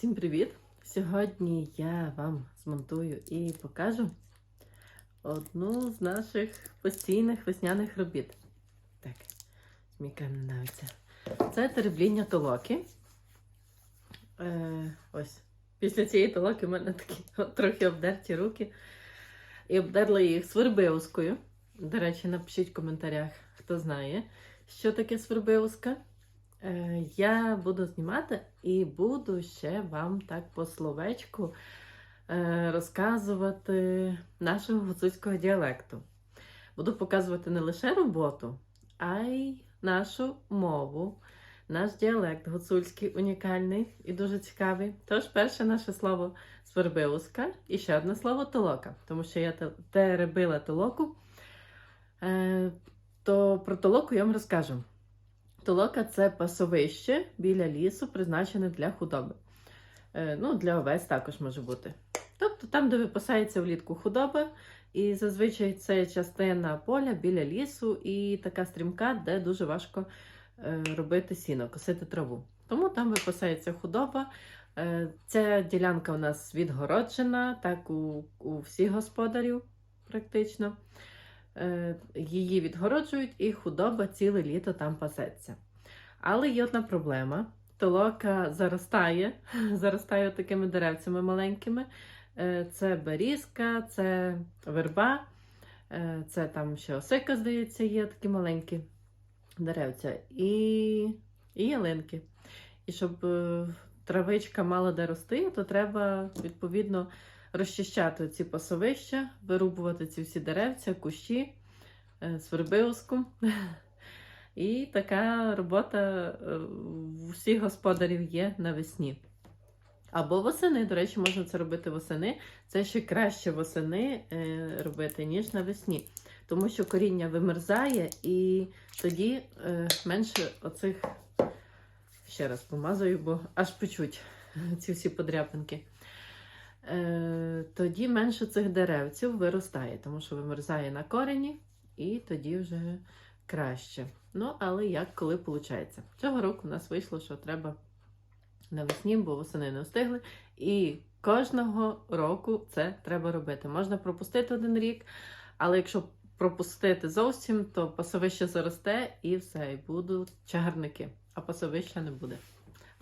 Всім привіт! Сьогодні я вам змонтую і покажу одну з наших постійних весняних робіт. Так, змікаємо навіть. Це теребління толоки. Е, ось. Після цієї толоки в мене такі от трохи обдерті руки. І обдерла їх свербиловською. До речі, напишіть в коментарях, хто знає, що таке свербиловська. Е, Я буду знімати і буду ще вам так по словечку е, розказувати нашого гуцульського діалекту. Буду показувати не лише роботу, а й нашу мову, наш діалект гуцульський унікальний і дуже цікавий. Тож, перше наше слово свербилуска і ще одне слово толока, тому що я теребила толоку. Е, То про толоку я вам розкажу. Толока це пасовище біля лісу, призначене для худоби. Е, ну, для овець також може бути. Тобто там, де випасається влітку худоба, і зазвичай це частина поля біля лісу і така стрімка, де дуже важко е, робити сіно, косити траву. Тому там випасається худоба. Е, ця ділянка у нас відгороджена, так у, у всіх господарів практично. Е, її відгороджують, і худоба ціле літо там пасеться. Але є одна проблема: толока заростає, заростає такими деревцями маленькими. Е, Це берізка, це верба, е, це там ще осика, здається, є такі маленькі деревця, і, і ялинки. І щоб травичка мала де рости, то треба відповідно розчищати ці пасовища, вирубувати ці всі деревця, кущі, е. І така робота е, у всіх господарів є навесні. Або восени, до речі, можна це робити восени. Це ще краще восени е, робити, ніж навесні. Тому що коріння вимерзає, і тоді е, менше оцих, ще раз помазую, бо аж печуть ці всі подряпинки. Е, тоді менше цих деревців виростає, тому що вимерзає на корені, і тоді вже краще. Ну, але як коли виходить. Цього року у нас вийшло, що треба навесні, бо восени не встигли. І кожного року це треба робити. Можна пропустити один рік, але якщо пропустити зовсім, то пасовище заросте і все, і будуть чагарники, а пасовища не буде.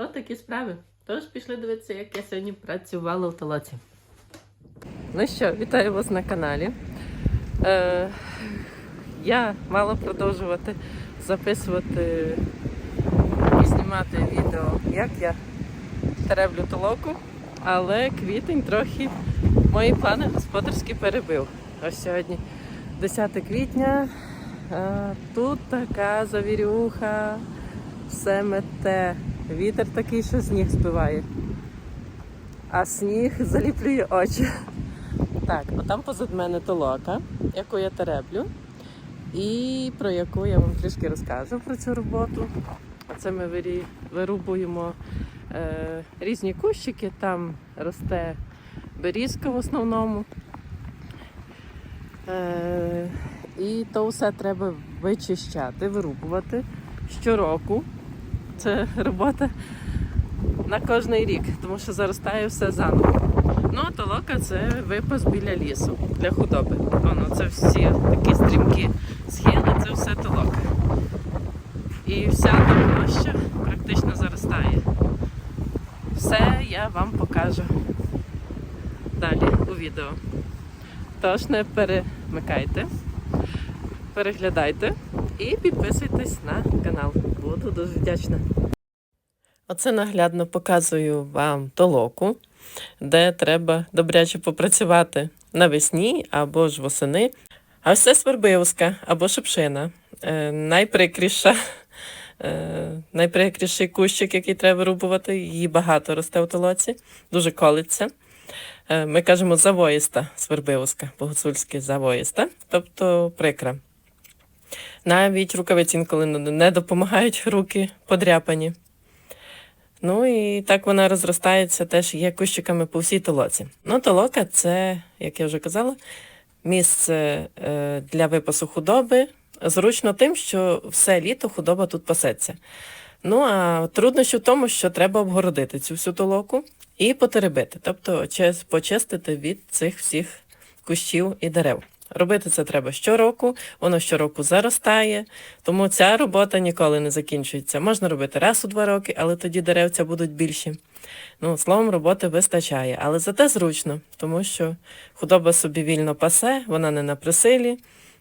От такі справи. Тож пішли дивитися, як я сьогодні працювала в толоці. Ну що, вітаю вас на каналі. Е, я мала продовжувати записувати і знімати відео, як я тереблю толоку, але квітень трохи мої плани господарські перебив. Ось сьогодні 10 квітня. Тут така завірюха, все мете. Вітер такий, що сніг збиває. А сніг заліплює очі. Так, отам позад мене толока, яку я тереблю, і про яку я вам трішки розкажу про цю роботу. Це ми вирубуємо е, різні кущики, там росте берізка в основному. Е, і то все треба вичищати, вирубувати щороку. Це робота на кожний рік, тому що заростає все заново. Ну, а толока це випас біля лісу для худоби. Воно це всі такі стрімкі схили, це все толока. І вся та площа практично заростає. Все я вам покажу далі у відео. Тож не перемикайте, переглядайте і підписуйтесь на канал. Буду дуже вдячна. Оце наглядно показую вам толоку, де треба добряче попрацювати навесні або ж восени. А це свербивська або шипшина. Е, найприкріша, е, найприкріший кущик, який треба вирубувати. Її багато росте у толоці, дуже колиться. Е, ми кажемо завоїста свербивська, по-гуцульськи завоїста, тобто прикра. Навіть рукавиці інколи не- допомагають руки подряпані. Ну і так вона розростається, теж є кущиками по всій толоці. Ну, толока це, як я вже казала, місце е, для випасу худоби. Зручно тим, що все літо худоба тут пасеться. Ну а труднощі в тому, що треба обгородити цю всю толоку і потеребити, тобто почистити від цих всіх кущів і дерев. Робити це треба щороку, воно щороку заростає, тому ця робота ніколи не закінчується. Можна робити раз у два роки, але тоді деревця будуть більші. Ну, словом, роботи вистачає, але зате зручно, тому що худоба собі вільно пасе, вона не на присилі,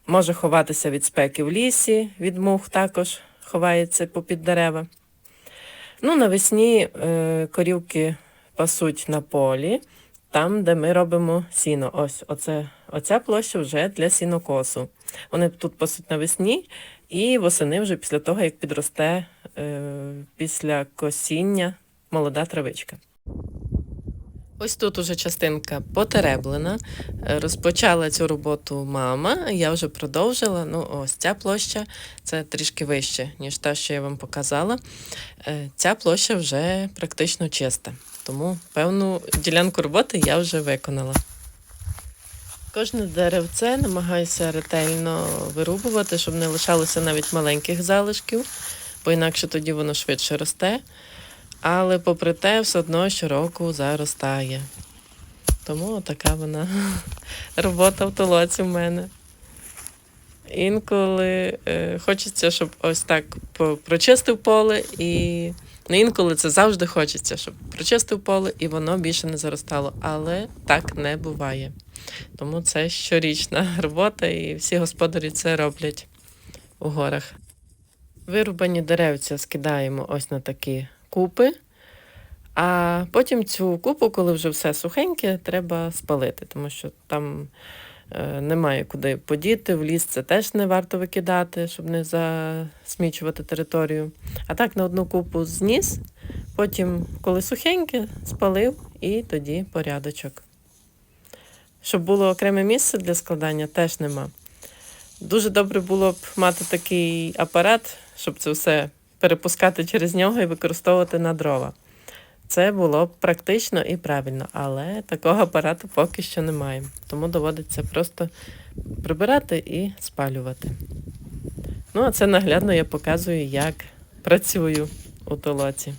може ховатися від спеки в лісі, від мух також ховається попід дерева. Ну, навесні е, корівки пасуть на полі, там, де ми робимо сіно. Ось оце, оця площа вже для сінокосу. Вони тут пасуть навесні і восени вже після того, як підросте е, після косіння молода травичка. Ось тут уже частинка потереблена. Е, Розпочала цю роботу мама, я вже продовжила. Ну, ось ця площа це трішки вище, ніж та, що я вам показала. Е, Ця площа вже практично чиста, тому певну ділянку роботи я вже виконала. Кожне деревце намагаюся ретельно вирубувати, щоб не лишалося навіть маленьких залишків, бо інакше тоді воно швидше росте. Але попри те, все одно щороку заростає. Тому така вона робота в толоці в мене. Інколи е, хочеться, щоб ось так прочистив поле, і ну, інколи це завжди хочеться, щоб прочистив поле і воно більше не заростало. Але так не буває. Тому це щорічна робота, і всі господарі це роблять у горах. Вирубані деревця скидаємо ось на такі купи. А потім цю купу, коли вже все сухеньке, треба спалити, тому що там е, немає куди подіти. В ліс це теж не варто викидати, щоб не засмічувати територію. А так на одну купу зніс, потім, коли сухеньке, спалив і тоді порядочок. Щоб було окреме місце для складання, теж нема. Дуже добре було б мати такий апарат, щоб це все перепускати через нього і використовувати на дрова. Це було б практично і правильно, але такого апарату поки що немає. Тому доводиться просто прибирати і спалювати. Ну, а це наглядно я показую, як працюю у толоці.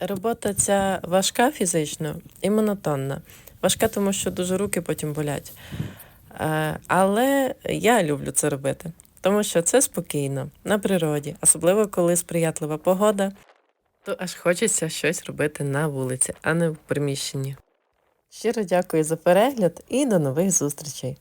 Робота ця важка фізично і монотонна. Важка, тому що дуже руки потім болять. Е, Але я люблю це робити, тому що це спокійно, на природі, особливо коли сприятлива погода, то аж хочеться щось робити на вулиці, а не в приміщенні. Щиро дякую за перегляд і до нових зустрічей!